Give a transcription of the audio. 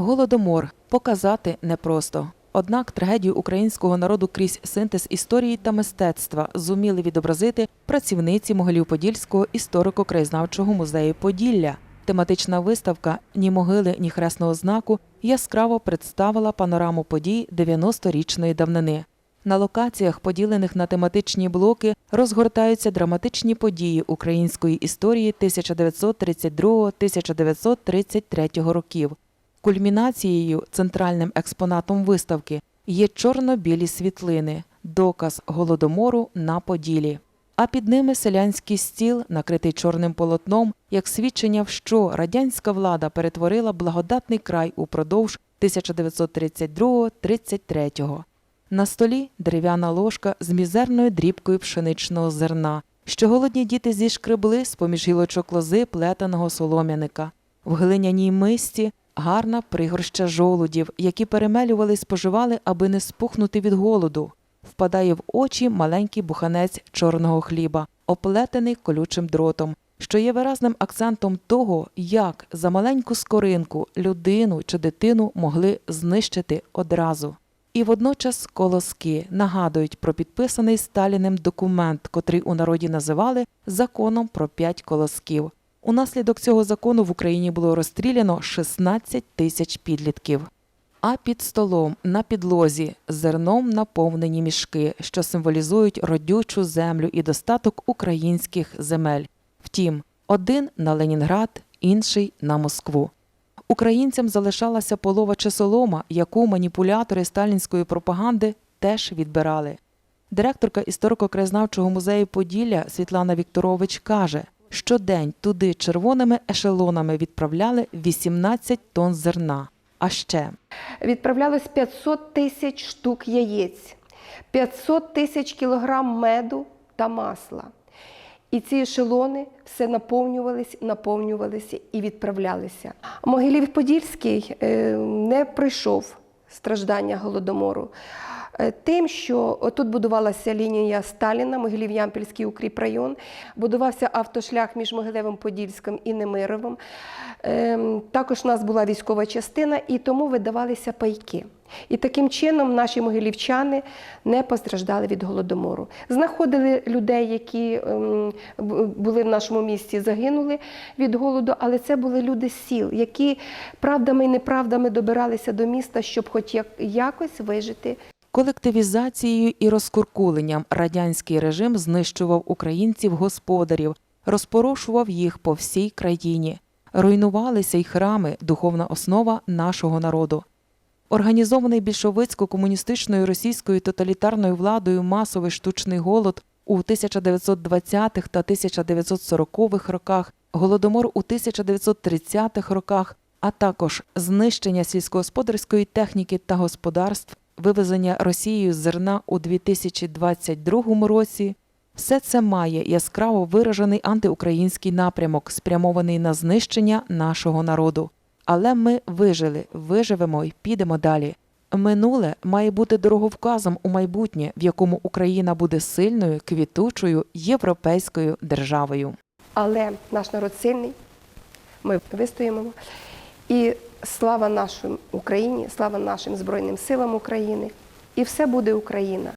Голодомор показати непросто. Однак трагедію українського народу крізь синтез історії та мистецтва зуміли відобразити працівниці Могилів-Подільського історико-краєзнавчого музею Поділля. Тематична виставка Ні могили, ні хресного знаку яскраво представила панораму подій 90-річної давнини. На локаціях, поділених на тематичні блоки, розгортаються драматичні події української історії 1932-1933 років. Кульмінацією, центральним експонатом виставки є чорно-білі світлини, доказ голодомору на Поділі. А під ними селянський стіл, накритий чорним полотном, як свідчення, що радянська влада перетворила благодатний край упродовж 1932-33. На столі дерев'яна ложка з мізерною дрібкою пшеничного зерна, що голодні діти зішкребли з-поміж гілочок лози плетеного солом'яника. В глиняній мисці гарна пригорща жолудів, які перемелювали й споживали, аби не спухнути від голоду. Впадає в очі маленький буханець чорного хліба, оплетений колючим дротом, що є виразним акцентом того, як за маленьку скоринку людину чи дитину могли знищити одразу. І водночас колоски нагадують про підписаний Сталіним документ, котрий у народі називали законом про п'ять колосків. Унаслідок цього закону в Україні було розстріляно 16 тисяч підлітків. А під столом на підлозі зерном наповнені мішки, що символізують родючу землю і достаток українських земель. Втім, один на Ленінград, інший на Москву. Українцям залишалася полова чи солома, яку маніпулятори сталінської пропаганди теж відбирали. Директорка історико-краєзнавчого музею Поділля Світлана Вікторович каже, щодень туди червоними ешелонами відправляли 18 тонн зерна. А ще Відправлялось 500 тисяч штук яєць, 500 тисяч кілограм меду та масла. І ці ешелони все наповнювались, наповнювалися і відправлялися. Могилів-Подільський е, не пройшов страждання голодомору. Е, Тим, що тут будувалася лінія Сталіна, Могилів-Ямпільський укріпрайон, будувався автошлях між Могилевим Подільським і Немировим. Ем, Також у нас була військова частина, і тому видавалися пайки. І таким чином наші могилівчани не постраждали від голодомору. Знаходили людей, які ем, були в нашому місті, загинули від голоду, але це були люди сіл, які правдами і неправдами добиралися до міста, щоб хоч якось вижити. Колективізацією і розкуркуленням радянський режим знищував українців-господарів, розпорошував їх по всій країні. Руйнувалися й храми, духовна основа нашого народу. Організований більшовицько-комуністичною російською тоталітарною владою масовий штучний голод у 1920-х та 1940-х роках, голодомор у 1930-х роках, а також знищення сільськогосподарської техніки та господарств, вивезення Росією зерна у 2022 році. Все це має яскраво виражений антиукраїнський напрямок, спрямований на знищення нашого народу. Але ми вижили, виживемо і підемо далі. Минуле має бути дороговказом у майбутнє, в якому Україна буде сильною, квітучою європейською державою. Але наш народ сильний, ми вистоїмо. І слава нашій Україні, слава нашим Збройним силам України. І все буде Україна.